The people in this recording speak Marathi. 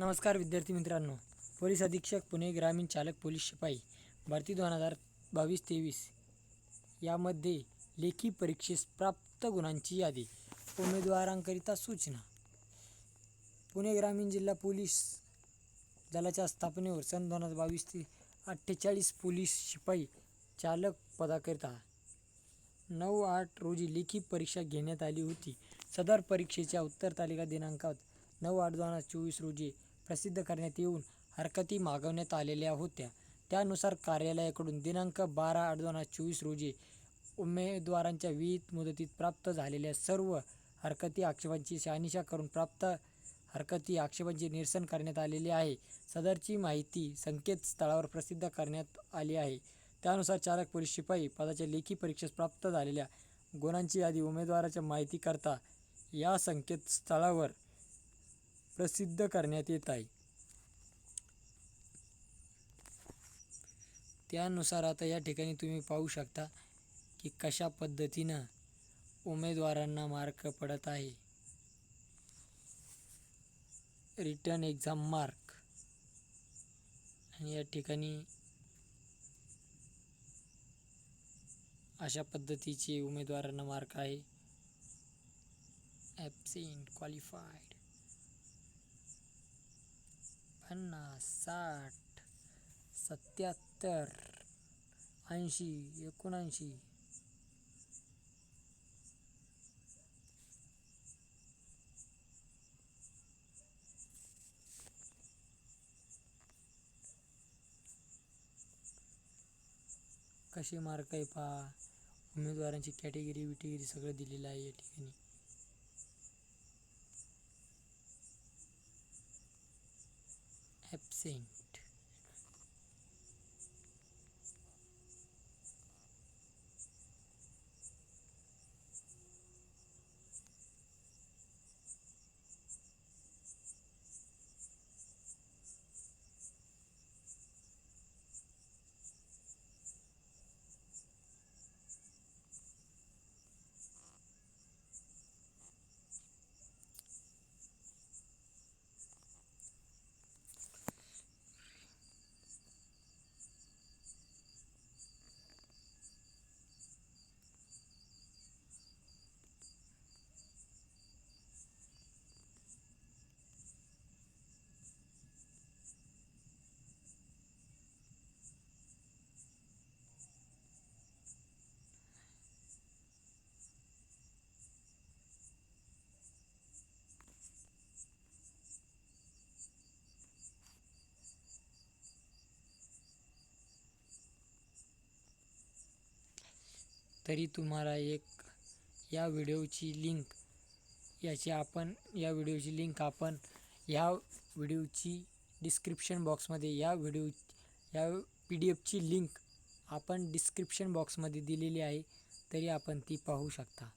नमस्कार विद्यार्थी मित्रांनो. पोलीस अधीक्षक पुणे ग्रामीण चालक पोलीस शिपाई भरती दोन हजार बावीस तेवीस यामध्ये लेखी परीक्षेस प्राप्त गुणांची यादी उमेदवारांकरिता सूचना. पुणे ग्रामीण जिल्हा पोलीस दलाच्या स्थापनेवर सन दोन हजार बावीस ते अठ्ठेचाळीस पोलीस शिपाई चालक पदाकरिता नऊ आठ रोजी लेखी परीक्षा घेण्यात आली होती. सदर परीक्षेच्या उत्तर तालिका दिनांकात नऊ आठ दोन हजार चोवीस रोजी प्रसिद्ध करण्यात येऊन हरकती मागवण्यात आलेल्या होत्या. त्यानुसार कार्यालयाकडून दिनांक बारा आठ दोन हजार चोवीस रोजी उमेदवारांच्या विहित मुदतीत प्राप्त झालेल्या सर्व हरकती आक्षेपांची शहानिशा करून प्राप्त हरकती आक्षेपांचे निरसन करण्यात आलेले आहे. सदरची माहिती संकेतस्थळावर प्रसिद्ध करण्यात आली आहे. त्यानुसार चालक पोलीस शिपाई पदाच्या लेखी परीक्षेस प्राप्त झालेल्या गुणांची यादी उमेदवाराच्या माहितीकरता या संकेतस्थळावर प्रसिद्ध करण्यात येत आहे. त्यानुसार आता या ठिकाणी तुम्ही पाहू शकता की कशा पद्धतीनं उमेदवारांना मार्क पडत आहे. रिटर्न एक्झाम मार्क आणि या ठिकाणी अशा पद्धतीचे उमेदवारांना मार्क आहे. ॲबसेंट क्वालिफाईड साठ सत्याहत्तर ऐंशी एकोणऐंशी. कसे मार्क आहे पहा. उमेदवारांची कॅटेगरी विटेगरी सगळं दिलेलं आहे या ठिकाणी. ॲबसेंट तरी तुम्हाला एक या व्हिडिओची लिंक याची आपण या व्हिडिओची लिंक आपण या व्हिडिओची डिस्क्रिप्शन बॉक्समध्ये या व्हिडिओ या पी डी एफची लिंक आपण डिस्क्रिप्शन बॉक्समध्ये दिलेली आहे तरी आपण ती पाहू शकता.